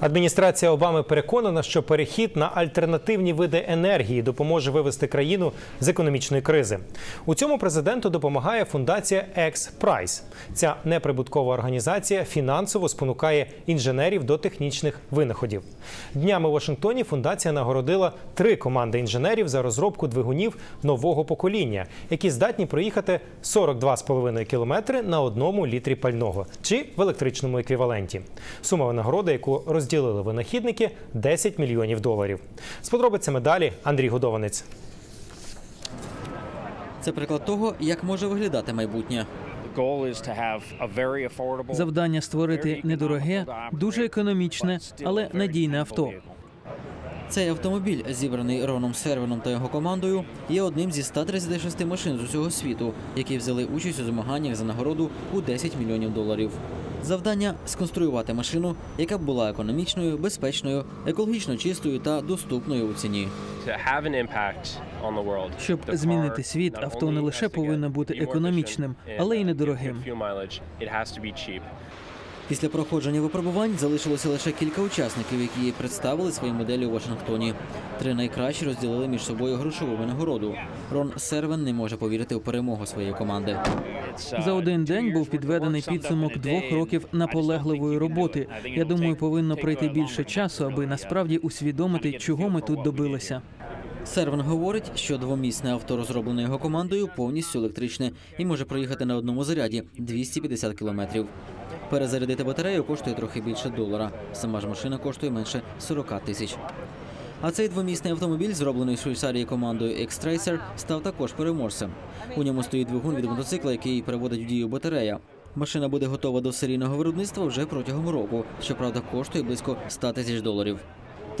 Адміністрація Обами переконана, що перехід на альтернативні види енергії допоможе вивести країну з економічної кризи. У цьому президенту допомагає фундація X-Prize. Ця неприбуткова організація фінансово спонукає інженерів до технічних винаходів. Днями у Вашингтоні фундація нагородила три команди інженерів за розробку двигунів нового покоління, які здатні проїхати 42,5 кілометри на одному літрі пального чи в електричному еквіваленті. Сума винагороди, яку розділили винахідники 10 мільйонів доларів. З подробицями далі Андрій Годованець. Це приклад того, як може виглядати майбутнє. Завдання створити недороге, дуже економічне, але надійне авто. Цей автомобіль, зібраний Роном Сервеном та його командою, є одним зі 136 машин з усього світу, які взяли участь у змаганнях за нагороду у 10 мільйонів доларів. Завдання сконструювати машину, яка б була економічною, безпечною, екологічно чистою та доступною у ціні. Щоб змінити світ, авто не лише повинно бути економічним, але й недорогим. Після проходження випробувань залишилося лише кілька учасників, які представили свої моделі у Вашингтоні. Три найкращі розділили між собою грошову винагороду. Рон Сервен не може повірити у перемогу своєї команди. За один день був підведений підсумок двох років наполегливої роботи. Я думаю, повинно пройти більше часу, аби насправді усвідомити, чого ми тут добилися. Сервен говорить, що двомісне авто, розроблене його командою, повністю електричне і може проїхати на одному заряді 250 кілометрів. Перезарядити батарею коштує трохи більше долара. Сама ж машина коштує менше 40 тисяч. А цей двомісний автомобіль, зроблений в Швейцарії командою X-Tracer, став також переможцем. У ньому стоїть двигун від мотоцикла, який переводить в дію батарея. Машина буде готова до серійного виробництва вже протягом року. Щоправда, коштує близько 100 тисяч доларів.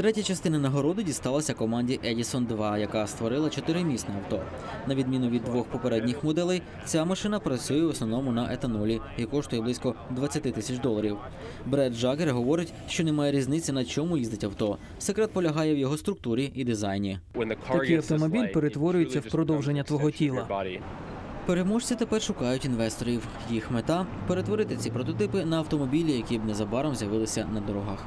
Третя частина нагороди дісталася команді Edison 2, яка створила чотиримісне авто. На відміну від двох попередніх моделей, ця машина працює в основному на етанолі і коштує близько 20 тисяч доларів. Бред Джагер говорить, що немає різниці на чому їздить авто. Секрет полягає в його структурі і дизайні. Такий автомобіль перетворюється в продовження твого тіла. Переможці тепер шукають інвесторів. Їх мета перетворити ці прототипи на автомобілі, які б незабаром з'явилися на дорогах.